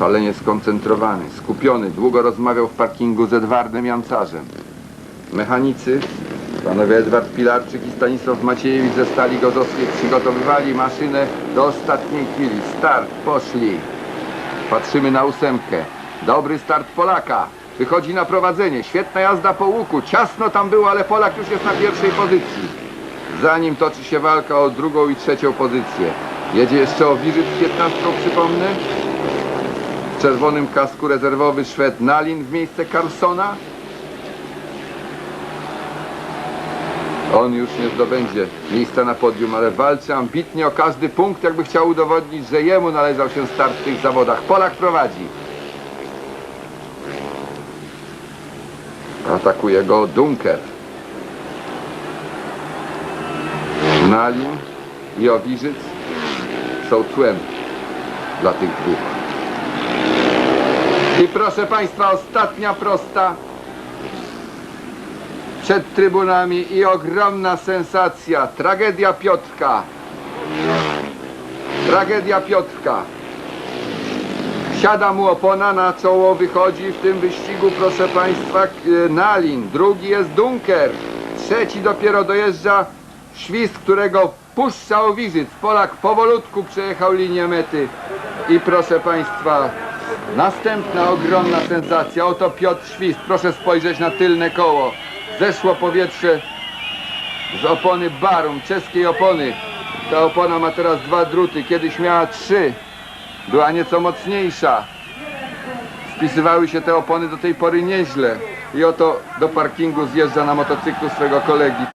Szalenie skoncentrowany, skupiony, długo rozmawiał w parkingu z Edwardem Jancarzem. Mechanicy, panowie Edward Pilarczyk i Stanisław Maciejewicz ze Stali Gozowskiej przygotowywali maszynę do ostatniej chwili. Start, poszli. Patrzymy na ósemkę. Dobry start Polaka. Wychodzi na prowadzenie. Świetna jazda po łuku. Ciasno tam było, ale Polak już jest na pierwszej pozycji. Za nim toczy się walka o drugą i trzecią pozycję. Jedzie jeszcze o Wiżyt z 15, przypomnę. W czerwonym kasku rezerwowy Szwed Nalin w miejsce Carlsona. On już nie zdobędzie miejsca na podium, ale walczy ambitnie o każdy punkt, jakby chciał udowodnić, że jemu należał się start w tych zawodach. Polak prowadzi. Atakuje go Dunker. Nalin i Owiżyc są tłem dla tych dwóch. I proszę Państwa, ostatnia prosta przed trybunami i ogromna sensacja. Tragedia Piotrka. Tragedia Piotrka. Siada mu opona na czoło, wychodzi w tym wyścigu, proszę Państwa, Nalin. Drugi jest Dunker. Trzeci dopiero dojeżdża Świst, którego puszcza Owiżyc. Polak powolutku przejechał linię mety. I proszę Państwa, następna ogromna sensacja. Oto Piotr Świst. Proszę spojrzeć na tylne koło. Zeszło powietrze z opony Barum, czeskiej opony. Ta opona ma teraz dwa druty, kiedyś miała trzy. Była nieco mocniejsza. Spisywały się te opony do tej pory nieźle. I oto do parkingu zjeżdża na motocyklu swego kolegi.